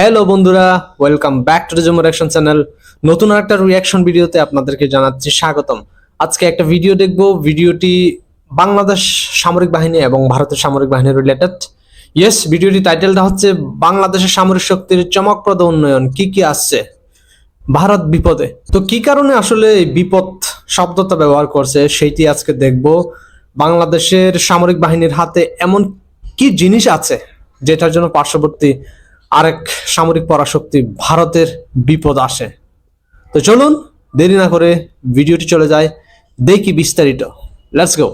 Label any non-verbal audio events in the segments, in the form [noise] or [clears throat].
Hello বন্ধুরা welcome back to Jomo reaction channel নতুন একটা রিয়াকশন ভিডিওতে আপনাদেরকে জানাচ্ছি স্বাগতম। আজকে একটা ভিডিও দেখব। ভিডিওটি বাংলাদেশ সামরিক বাহিনী এবং ভারতের সামরিক বাহিনী রিলেটেড ইয়েস ভিডিওটি টাইটেলটা হচ্ছে বাংলাদেশের সামরিক শক্তির চমকপ্রদ উন্নয়ন, কি কি আসছে? ভারত বিপদে। তো কি কারণে আসলে বিপদ শব্দটা ব্যবহার করছে, সেইটি আজকে দেখব। বাংলাদেশের সামরিক বাহিনীর হাতে এমন কি জিনিস আছে, যেটার জন্য পার্শ্ববর্তী আরেক সামরিক পরাশক্তি ভারতের বিপদ আসে। তো চলুন, দেরি না করে ভিডিওটি চলে যায়। দেখি বিস্তারিত। লেটস গো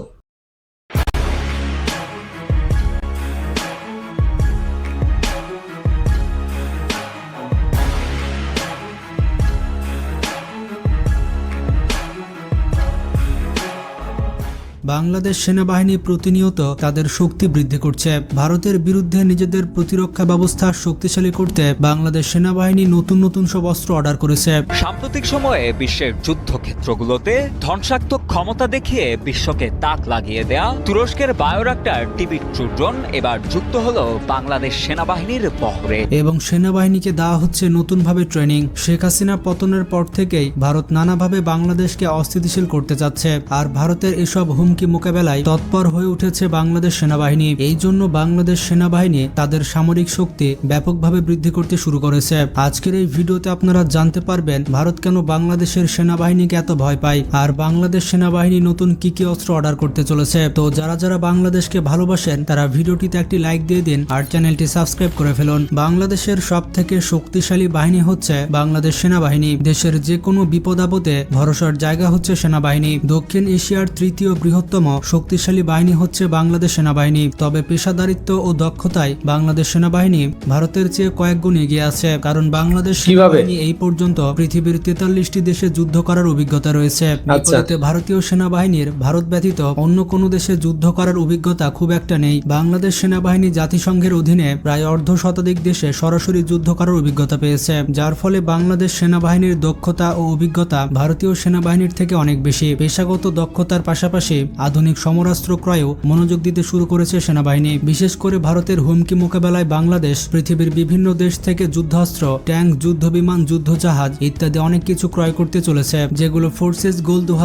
বাংলাদেশ সেনাবাহিনী প্রতিনিয়ত তাদের শক্তি বৃদ্ধি করছে। ভারতের বিরুদ্ধে নিজেদের প্রতিরক্ষা ব্যবস্থা শক্তিশালী করতে বাংলাদেশ সেনাবাহিনী নতুন নতুন সব অস্ত্র অর্ডার করেছে। সাম্প্রতিক সময়ে বিশ্বের যুদ্ধক্ষেত্রগুলোতে ধ্বংসাত্মক ক্ষমতা দেখিয়ে বিশ্বকে তাক লাগিয়ে দেয়া তুরস্কের বায়োরাক্টার টিভি ট্রুড্রন এবার যুক্ত হলো বাংলাদেশ সেনাবাহিনীর বহরে। এবং সেনাবাহিনীকে দেওয়া হচ্ছে নতুনভাবে ট্রেনিং। শেখ হাসিনা পতনের পর থেকেই ভারত নানাভাবে বাংলাদেশকে অস্থিতিশীল করতে চাচ্ছে। আর ভারতের এসব হুমকি মোকাবেলায় তৎপর হয়ে উঠেছে বাংলাদেশ সেনাবাহিনী। এই জন্য বাংলাদেশ সেনাবাহিনী তাদের সামরিক শক্তি ব্যাপকভাবে বৃদ্ধি করতে শুরু করেছে। আজকের এই ভিডিওতে আপনারা জানতে পারবেন, ভারত কেন বাংলাদেশের সেনাবাহিনীকে এত ভয় পায়? আর বাংলাদেশ সেনাবাহিনী নতুন কি কি অস্ত্র অর্ডার করতে চলেছে? তো যারা যারা বাংলাদেশকে ভালোবাসেন, তারা ভিডিওটিতে একটি লাইক দিয়ে দিন আর চ্যানেলটি সাবস্ক্রাইব করে ফেলুন। বাংলাদেশের সব থেকে শক্তিশালী বাহিনী হচ্ছে বাংলাদেশ সেনাবাহিনী। দেশের যে কোনো বিপদ আপদে ভরসার জায়গা হচ্ছে সেনাবাহিনী। দক্ষিণ এশিয়ার তৃতীয় বৃহত্তম শক্তিশালী বাহিনী হচ্ছে বাংলাদেশ সেনাবাহিনী। তবে পেশাদারিত্ব ও দক্ষতায় বাংলাদেশ সেনাবাহিনী ভারতের চেয়ে কয়েক গুণ এগিয়ে আছে কারণ বাংলাদেশ সেনাবাহিনী এই পর্যন্ত পৃথিবীর তেতাল্লিশটি দেশে যুদ্ধ করার অভিজ্ঞতা রয়েছে। বিপরীতে ভারতীয় সেনাবাহিনীর ভারত ব্যতীত অন্য কোনো দেশে যুদ্ধ করার অভিজ্ঞতা খুব একটা নেই। বাংলাদেশ সেনাবাহিনী জাতিসংঘের অধীনে প্রায় অর্ধ শতাধিক দেশে সরাসরি যুদ্ধ করার অভিজ্ঞতা পেয়েছে যার ফলে বাংলাদেশ সেনাবাহিনীর দক্ষতা ও অভিজ্ঞতা ভারতীয় সেনাবাহিনীর থেকে অনেক বেশি। পেশাগত দক্ষতার পাশাপাশি আধুনিক সমরাস্ত্র ক্রয়েও মনোযোগ দিতে শুরু করেছে সেনাবাহিনী। বিশেষ করে ভারতের হুমকি মোকাবেলায় বাংলাদেশ, পৃথিবীর বিভিন্ন দেশ থেকে যুদ্ধাস্ত্র, ট্যাঙ্ক, যুদ্ধবিমান, যুদ্ধজাহাজ ইত্যাদি অনেক কিছু ক্রয় করতে চলেছে, যেগুলো ফোর্সেস গোল দু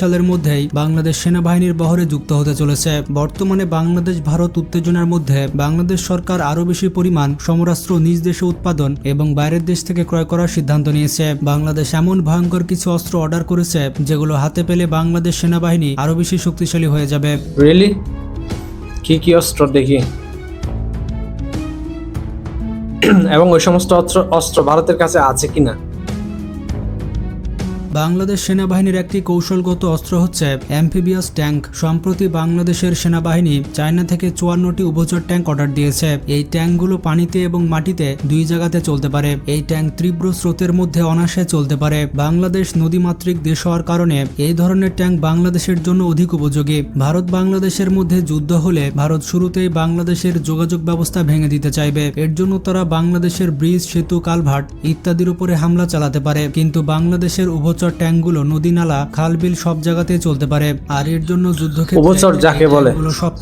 সালের মধ্যেই বাংলাদেশ সেনাবাহিনীর বহরে যুক্ত হতে চলেছে। বর্তমানে বাংলাদেশ, ভারত উত্তেজনার মধ্যে, বাংলাদেশ সরকার আরও বেশি পরিমাণ সমরাস্ত্র নিজ দেশে উৎপাদন এবং বাইরের দেশ থেকে ক্রয় করার সিদ্ধান্ত নিয়েছে। বাংলাদেশ এমন ভয়ঙ্কর কিছু অস্ত্র অর্ডার করেছে, যেগুলো হাতে পেলে বাংলাদেশ সেনাবাহিনী আরও বেশি শক্তিশালী হয়ে যাবে। রিয়েলি কি কি অস্ত্র দেখি? [clears throat] এবং ওই সমস্ত অস্ত্র অস্ত্র ভারতের কাছে আছে কিনা? বাংলাদেশ সেনাবাহিনীর একটি কৌশলগত অস্ত্র হচ্ছে অ্যাম্ফিবিয়াস ট্যাঙ্ক। সম্প্রতি বাংলাদেশের সেনাবাহিনী চায়না থেকে চুয়ান্নটি উভচর ট্যাঙ্ক অর্ডার দিয়েছে। এই ট্যাঙ্কগুলো পানিতে এবং মাটিতে দুই জায়গাতে চলতে পারে। এই ট্যাঙ্ক তীব্র স্রোতের মধ্যে অনায়াসে চলতে পারে। বাংলাদেশ নদীমাতৃক দেশ হওয়ার কারণে এই ধরনের ট্যাঙ্ক বাংলাদেশের জন্য অধিক উপযোগী। ভারত বাংলাদেশের মধ্যে যুদ্ধ হলে ভারত শুরুতেই বাংলাদেশের যোগাযোগ ব্যবস্থা ভেঙে দিতে চাইবে। এর জন্য তারা বাংলাদেশের ব্রিজ, সেতু, কালভার্ট ইত্যাদির উপরে হামলা চালাতে পারে। কিন্তু বাংলাদেশের উভচর ট্যাঙ্কগুলো নদী নালা খাল বিল সব জায়গাতেই চলতে পারে। আর এর জন্য যুদ্ধক্ষেত্রে যাকে বলে,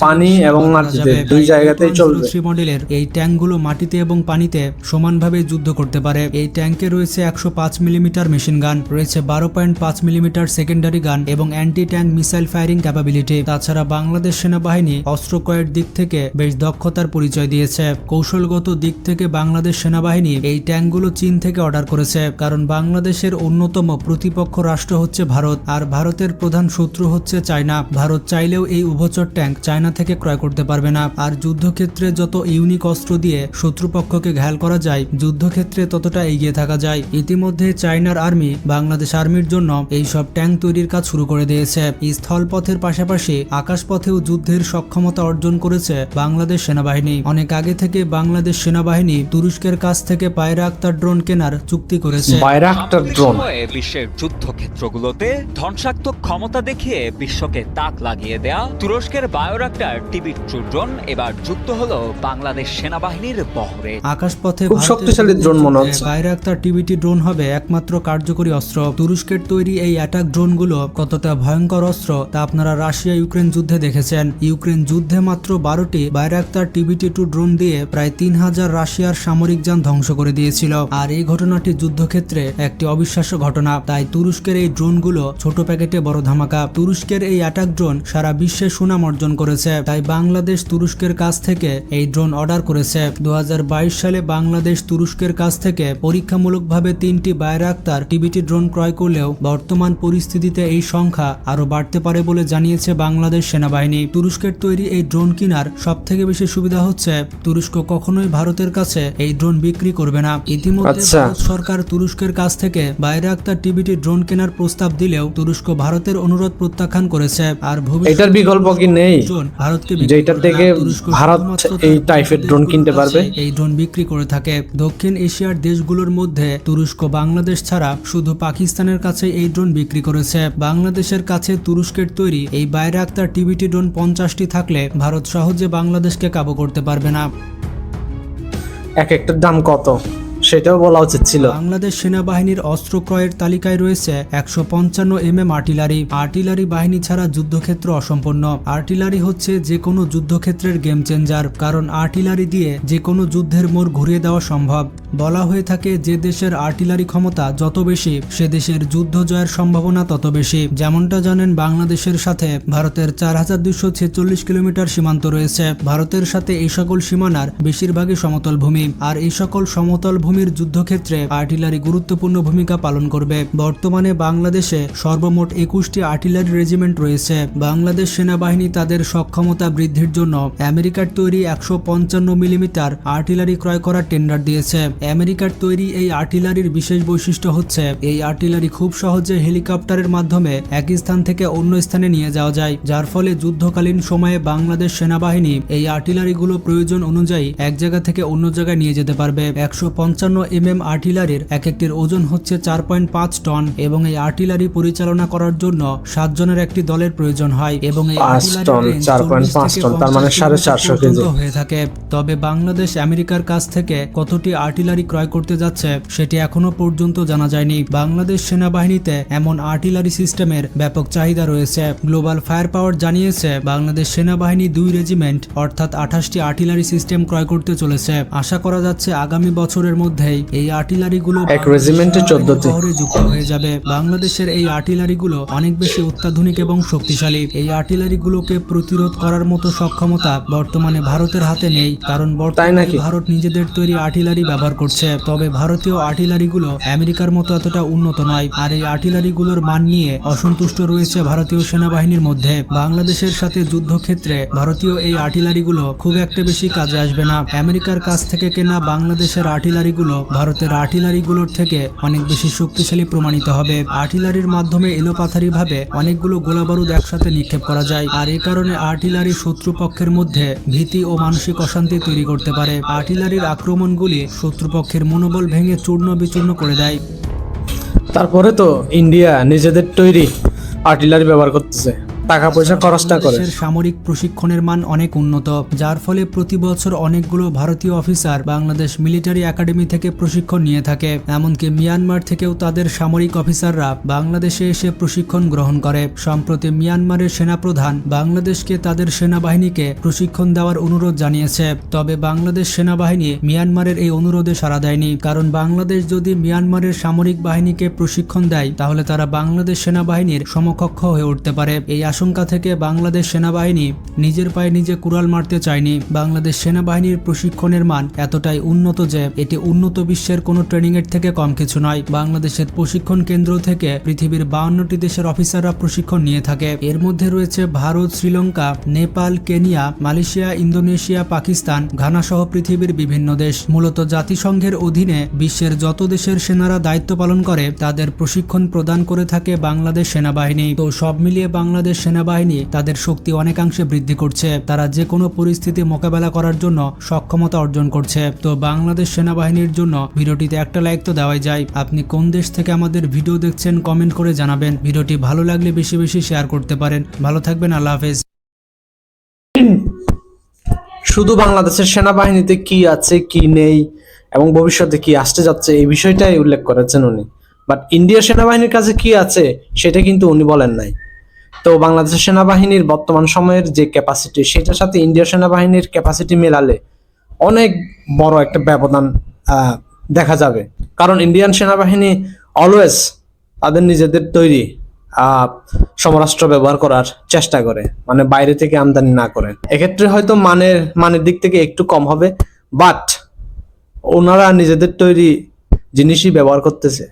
পানি এবং মাটিতে দুই জায়গাতেই চলবে। 03 মডেলের এই ট্যাঙ্কগুলো মাটিতে এবং পানিতে সমানভাবে যুদ্ধ করতে পারে। এই ট্যাঙ্কে রয়েছে একশো পাঁচ মিলিমিটার মেশিন গান রয়েছে বারো পয়েন্ট পাঁচ মিলিমিটার সেকেন্ডারি গান এবং anti tank missile firing capability. তাছাড়া বাংলাদেশ সেনাবাহিনী অস্ত্র ক্রয়ের দিক থেকে বেশ দক্ষতার পরিচয় দিয়েছে। কৌশলগত দিক থেকে বাংলাদেশ সেনাবাহিনী এই ট্যাঙ্কগুলো চীন থেকে অর্ডার করেছে কারণ বাংলাদেশের অন্যতম প্রতিপক্ষ রাষ্ট্র হচ্ছে ভারত আর ভারতের প্রধান শত্রু হচ্ছে চায়না। ভারত চাইলেও এই উভচর ট্যাঙ্ক চায়না থেকে ক্রয় করতে পারবে না। আর যুদ্ধক্ষেত্রে যত ইউনিক অস্ত্র দিয়ে শত্রুপক্ষকে ঘায়াল করা যায় যুদ্ধক্ষেত্রে ততটা এগিয়ে থাকা যায়। ইতিমধ্যে চায়নার আর্মি বাংলাদেশ আর্মির জন্য এই সব ট্যাঙ্ক তৈরির কাজ শুরু করে দিয়েছে। স্থলপথের পাশাপাশি আকাশপথেও যুদ্ধের সক্ষমতা অর্জন করেছে বাংলাদেশ সেনাবাহিনী। অনেক আগে থেকে বাংলাদেশ সেনাবাহিনী তুরস্কের কাছ থেকে পায়রা আক্তার ড্রোন কেনার চুক্তি করেছে। বাইরাক্টার সাম্প্রতিক ড্রোন। বিশ্বের যুদ্ধক্ষেত্রগুলোতে ধ্বংসাত্মক ক্ষমতা দেখিয়ে বিশ্বকে তাক লাগিয়ে দেয়া তুরস্কের বায়োরাক্টার টিবির ট্রুড্রোন এবার যুক্ত হলো বাংলাদেশ সেনাবাহিনীর বহরে। আকাশপথে খুব শক্তিশালী ড্রোন মনে হচ্ছে। বাইরাক্তার টিভিটি ড্রোন হবে একমাত্র কার্যকরী অস্ত্র। তুরস্কের তৈরি এই অ্যাটাক ড্রোনগুলো কতটা ভয়ঙ্কর অস্ত্র তা আপনারা রাশিয়া ইউক্রেন যুদ্ধে দেখেছেন। ইউক্রেন যুদ্ধে মাত্র বারোটি বাইরাক্তার টিভিটি টু ড্রোন দিয়ে প্রায় তিন হাজার রাশিয়ার সামরিক যান ধ্বংস করে দিয়েছিল। আর এই ঘটনাটি যুদ্ধক্ষেত্রে একটি অবিশ্বাস্য ঘটনা। তাই তুরস্কের এই ড্রোনগুলো ছোট প্যাকেটে বড় ধামাকা। তুরস্কের এই অ্যাটাক ড্রোন সারা বিশ্বে সুনাম অর্জন করেছে। তাই বাংলাদেশ তুরস্কের কাছ থেকে এই ড্রোন অর্ডার করেছে। দু সালে বাংলাদেশ তুরস্কের কাছ থেকে পরীক্ষামূলকভাবে তিনটি বায়রাক্তার টিবিটি ড্রোন ক্রয় করলেও বর্তমান পরিস্থিতিতে এই সংখ্যা আরও বাড়তে পারে বলে জানিয়েছে বাংলাদেশ সেনাবাহিনী। তুরস্কের তৈরি এই ড্রোন কেনার সব থেকে বেশি সুবিধা হচ্ছে তুরস্ক কখনোই ভারতের কাছে এই ড্রোন বিক্রি করবে না। ইতিমধ্যে আচ্ছা। ভারত সরকার তুরস্কের কাছ থেকে বাইরাক্তার টিবিটি ড্রোন কেনার প্রস্তাব দিলেও তুরস্ক ভারতের অনুরোধ প্রত্যাখ্যান করেছে। আর এটার বিকল্প কি নেই? ভারতকে না। থেকে ভারত এই টাইপের ড্রোন কিনতে পারবে? এই ড্রোন বিক্রি করে থাকে। দক্ষিণ এশিয়ার দেশগুলোর মধ্যে তুরস্ক বাংলাদেশ ছাড়া শুধু পাকিস্তানের কাছে এই ড্রোন বিক্রি করেছে। বাংলাদেশের কাছে তুরস্কের তৈরি এই বাইরাক্তার টিভিটি ড্রোন পঞ্চাশটি থাকলে ভারত সহজে বাংলাদেশকে কাবু করতে পারবে না। এক একটার দাম কত? সেটাও বলা উচিত ছিল। বাংলাদেশ সেনাবাহিনীর অস্ত্র ক্রয়ের তালিকায় রয়েছে একশো পঞ্চান্ন এম এম আর্টিলারি। আর্টিলারি বাহিনী ছাড়া যুদ্ধক্ষেত্র অসম্পন্ন আর্টিলারি হচ্ছে যে কোনো যুদ্ধক্ষেত্রের গেম চেঞ্জার, কারণ আর্টিলারি দিয়ে যে কোনো যুদ্ধের মোড় ঘুরিয়ে দেওয়া সম্ভব। বলা হয়ে থাকে যে দেশের আর্টিলারি ক্ষমতা যত বেশি, সে দেশের যুদ্ধ জয়ের সম্ভাবনা তত বেশি। যেমনটা জানেন, বাংলাদেশের সাথে ভারতের চার হাজার দুশো ছেচল্লিশ কিলোমিটার সীমান্ত রয়েছে। ভারতের সাথে এই সকল সীমানার বেশিরভাগই সমতল ভূমি। আর এই সকল সমতল ভূমির যুদ্ধক্ষেত্রে আর্টিলারি গুরুত্বপূর্ণ ভূমিকা পালন করবে। বর্তমানে বাংলাদেশে সর্বমোট একুশটি আর্টিলারি রেজিমেন্ট রয়েছে। বাংলাদেশ সেনাবাহিনী তাদের সক্ষমতা বৃদ্ধির জন্য আমেরিকার তৈরি একশো পঞ্চান্ন মিলিমিটার আর্টিলারি ক্রয় করার টেন্ডার দিয়েছে। আমেরিকার তৈরি এই আর্টিলারির বিশেষ বৈশিষ্ট্য হচ্ছে, এই আর্টিলারি খুব সহজে হেলিকপ্টারের মাধ্যমে এক স্থান থেকে অন্য স্থানে নিয়ে যাওয়া যায়। যার ফলে যুদ্ধকালীন সময়ে বাংলাদেশ সেনাবাহিনী এই আর্টিলারিগুলো প্রয়োজন অনুযায়ী এক জায়গা থেকে অন্য জায়গায় নিয়ে যেতে পারবে। একশো পঞ্চান্ন এম এম আর্টিলারির এক একটির ওজন হচ্ছে চার পয়েন্ট পাঁচ টন এবং এই আর্টিলারি পরিচালনা করার জন্য সাতজনের একটি দলের প্রয়োজন হয় এবং এই পাঁচ আর্টিলারির টন, range 4.5 40 থেকে টন, তার মানে 50 সাড়ে চারশো কিলোমিটার কেজি। পর্যন্ত হয়ে থাকে। তবে বাংলাদেশ আমেরিকার কাছ থেকে কতটি আর্টিলারি ক্রয় করতে যাচ্ছে সেটি এখনও পর্যন্ত জানা যায়নি। বাংলাদেশ সেনাবাহিনীতে এমন আর্টিলারি সিস্টেমের ব্যাপক চাহিদা রয়েছে। গ্লোবাল ফায়ার পাওয়ার জানিয়েছে বাংলাদেশ সেনাবাহিনী দুই রেজিমেন্ট অর্থাৎ আঠাশটি আর্টিলারি সিস্টেম ক্রয় করতে চলেছে। আশা করা যাচ্ছে আগামী বছরের মধ্যেই এই আর্টিলারিগুলো এক রেজিমেন্টে চোদ্দটি শহরে যুক্ত হয়ে যাবে। বাংলাদেশের এই আর্টিলারিগুলো অনেক বেশি অত্যাধুনিক এবং শক্তিশালী। এই আর্টিলারিগুলোকে প্রতিরোধ করার মতো সক্ষমতা বর্তমানে ভারতের হাতে নেই কারণ বর্তমানে ভারত নিজেদের তৈরি আর্টিলারি ব্যবহার করছে। তবে ভারতীয় আর্টিলারিগুলো আমেরিকার মতো এতটা উন্নত নয়। আর এই আর্টিলারিগুলোর মান নিয়ে অসন্তুষ্ট রয়েছে ভারতীয় সেনাবাহিনীর মধ্যে। বাংলাদেশের সাথে যুদ্ধক্ষেত্রে ভারতীয় এই আর্টিলারিগুলো খুব একটা বেশি কাজে আসবে না। আমেরিকার কাছ থেকে কেনা বাংলাদেশের আর্টিলারিগুলো ভারতের আর্টিলারিগুলোর থেকে অনেক বেশি শক্তিশালী প্রমাণিত হবে। আর্টিলারির মাধ্যমে এলোপাথারি ভাবে অনেকগুলো গোলাবারুদ একসাথে নিক্ষেপ করা যায়। আর এ কারণে আর্টিলারি শত্রুপক্ষের মধ্যে ভীতি ও মানসিক অশান্তি তৈরি করতে পারে। আর্টিলারির আক্রমণগুলি শত্রুপক্ষের মনোবল ভেঙে চূর্ণ বিচূর্ণ করে দেয়। তারপরে তো ইন্ডিয়া নিজেদের তৈরি আর্টিলারি ব্যবহার করতেছে। টাকা পয়সা খরচটা করে সামরিক প্রশিক্ষণের মান অনেক উন্নত যার ফলে প্রতি বছর অনেকগুলো ভারতীয় অফিসার বাংলাদেশ মিলিটারি একাডেমি থেকে প্রশিক্ষণ নিয়ে থাকে। এমনকি মিয়ানমার থেকেও তাদের সামরিক অফিসাররা বাংলাদেশে এসে প্রশিক্ষণ গ্রহণ করে। সম্প্রতি মিয়ানমারের সেনাপ্রধান বাংলাদেশকে তাদের সেনাবাহিনীকে প্রশিক্ষণ দেওয়ার অনুরোধ জানিয়েছে। তবে বাংলাদেশ সেনাবাহিনী মিয়ানমারের এই অনুরোধে সাড়া দেয়নি। কারণ বাংলাদেশ যদি মিয়ানমারের সামরিক বাহিনীকে প্রশিক্ষণ দেয় তাহলে তারা বাংলাদেশ সেনাবাহিনীর সমকক্ষ হয়ে উঠতে পারে। এই আশঙ্কা থেকে বাংলাদেশ সেনাবাহিনী নিজের পায়ে নিজে কুড়াল মারতে চায়নি। বাংলাদেশ সেনাবাহিনীর প্রশিক্ষণের মান এতটাই উন্নত যে এটি উন্নত বিশ্বের কোনো ট্রেনিং এর থেকে কম কিছু নয়। বাংলাদেশের প্রশিক্ষণ কেন্দ্র থেকে পৃথিবীর বাউন্নটি দেশের অফিসাররা প্রশিক্ষণ নিয়ে থাকে। এর মধ্যে রয়েছে Bharat, Sri Lanka, Nepal, Kenya, Malaysia, Indonesia, Pakistan, Ghana সহ পৃথিবীর বিভিন্ন দেশ। মূলত জাতিসংঘের অধীনে বিশ্বের যত দেশের সেনারা দায়িত্ব পালন করে, তাদের প্রশিক্ষণ প্রদান করে থাকে বাংলাদেশ সেনাবাহিনী। তো সব মিলিয়ে বাংলাদেশ সেনাবাহিনী তাদের শক্তি অনেকাংশে বৃদ্ধি করছে। তারা যে কোনো পরিস্থিতি মোকাবেলা করার জন্য সক্ষমতা অর্জন করছে। তো বাংলাদেশ সেনাবাহিনীর জন্য ভিডিওটিতে একটা লাইক তো দেওয়াই যায়। আপনি কোন দেশ থেকে আমাদের ভিডিও দেখছেন কমেন্ট করে জানাবেন। ভিডিওটি ভালো লাগলে বেশি বেশি শেয়ার করতে পারেন। ভালো থাকবেন, আল্লাহ হাফেজ। শুধু বাংলাদেশের সেনাবাহিনীতে কি আছে, কি নেই এবং ভবিষ্যতে কি আসতে যাচ্ছে এই বিষয়টাই উল্লেখ করেছেন উনি। বাট ইন্ডিয়ার সেনাবাহিনীর কাছে কি আছে, সেটা কিন্তু উনি বলেন নাই। তো বাংলাদেশের সেনাবাহিনীর বর্তমান সময়ের যে ক্যাপাসিটি সেটার সাথে ইন্ডিয়ার সেনাবাহিনীর ক্যাপাসিটি মেলালে অনেক বড় একটা ব্যবধান দেখা যাবে। কারণ ইন্ডিয়ান সেনাবাহিনী অলওয়েজ তাদের নিজেদের তৈরি সমরাষ্ট্র ব্যবহার করার চেষ্টা করে মানে বাইরে থেকে আমদানি না করে। এক্ষেত্রে হয়তো মানের মানের দিক থেকে একটু কম হবে বাট ওনারা নিজেদের তৈরি জিনিসই ব্যবহার করতেছে।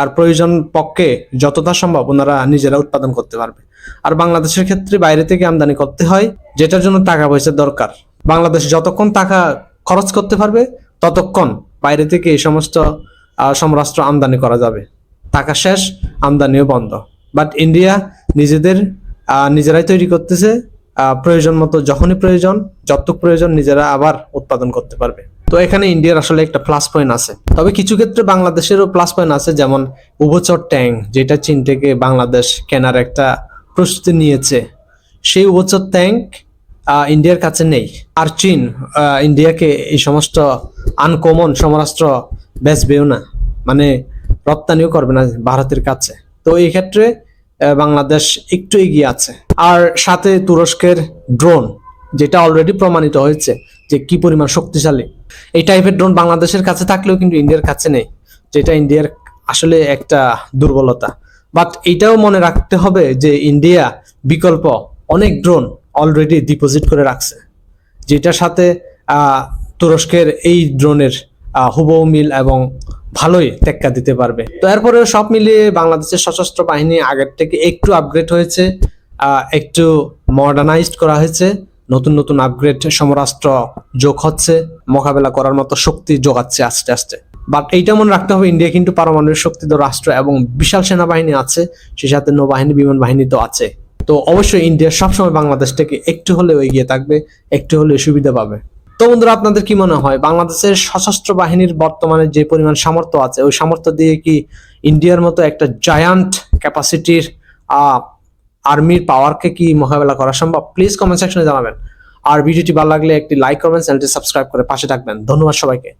আর প্রয়োজন পক্ষে যতটা সম্ভব ওনারা নিজেরা উৎপাদন করতে পারবে। আর বাংলাদেশের ক্ষেত্রে বাইরে থেকে আমদানি করতে হয়, যেটার জন্য টাকা পয়সা দরকার। বাংলাদেশ যতক্ষণ টাকা খরচ করতে পারবে, ততক্ষণ বাইরে থেকে এই সমস্ত সমরাষ্ট্র আমদানি করা যাবে। টাকা শেষ, আমদানিও বন্ধ। বাট ইন্ডিয়া নিজেদের নিজেরাই তৈরি করতেছে প্রয়োজন মতো যখনই প্রয়োজন, যতটুক প্রয়োজন নিজেরা আবার উৎপাদন করতে পারবে। তো এখানে ইন্ডিয়ার আসলে একটা প্লাস পয়েন্ট আছে। তবে কিছু ক্ষেত্রে বাংলাদেশেরও প্লাস পয়েন্ট আছে, যেমন উভচর ট্যাঙ্ক যেটা চীন থেকে বাংলাদেশ কেনার একটা প্রস্তুতি নিয়েছে। সেই উভচর ট্যাঙ্ক ইন্ডিয়ার কাছে নেই। আর চীন ইন্ডিয়াকে এই সমস্ত আনকমন সমরাস্ত্র বেচবেও না মানে রপ্তানিও করবে না ভারতের কাছে। তো এই ক্ষেত্রে বাংলাদেশ একটু এগিয়ে আছে। আর সাথে তুরস্কের ড্রোন যেটা অলরেডি প্রমাণিত হয়েছে যে কি পরিমাণ শক্তিশালী। এই টাইপের ড্রোন বাংলাদেশের কাছে থাকলেও কিন্তু ইন্ডিয়ার কাছে নেই, যেটা ইন্ডিয়ার আসলে একটা দুর্বলতা। বাট এটাও মনে রাখতে হবে যে ইন্ডিয়া বিকল্প অনেক ড্রোন অলরেডি ডিপোজিট করে রাখছে, যেটার সাথে তুরস্কের এই ড্রোনের হুবহু মিল এবং ভালোই টেক্কা দিতে পারবে। তো এরপরে সব মিলিয়ে বাংলাদেশের সশস্ত্র বাহিনী আগের থেকে একটু আপগ্রেড হয়েছে একটু মডার্নাইজড করা হয়েছে। নতুন নতুন আপগ্রেড সমরাষ্ট্র যোগ হচ্ছে, মোকাবেলা করার মতো শক্তি যোগাচ্ছে আস্তে আস্তে। বাট এইটা মনে রাখতে হবে ইন্ডিয়া কিন্তু পারমাণবিক শক্তিধর রাষ্ট্র এবং বিশাল সেনাবাহিনী আছে, সেই সাথে নৌবাহিনী, বিমান বাহিনী তো আছে। তো অবশ্যই ইন্ডিয়া সবসময় বাংলাদেশ থেকে একটু হলেও এগিয়ে থাকবে, একটু হলেও সুবিধা পাবে। তো বন্ধুরা, আপনাদের কি মনে হয়, বাংলাদেশের সশস্ত্র বাহিনীর বর্তমানে যে পরিমাণ সামর্থ্য আছে, ওই সামর্থ্য দিয়ে কি ইন্ডিয়ার মতো একটা জায়ান্ট ক্যাপাসিটির আর্মির পাওয়ারকে কি মোকাবেলা করা সম্ভব? প্লিজ কমেন্ট সেকশনে জানাবেন। আর ভিডিওটি ভালো লাগলে একটি লাইক করবেন চ্যানেলটি সাবস্ক্রাইব করে পাশে থাকবেন। ধন্যবাদ সবাইকে।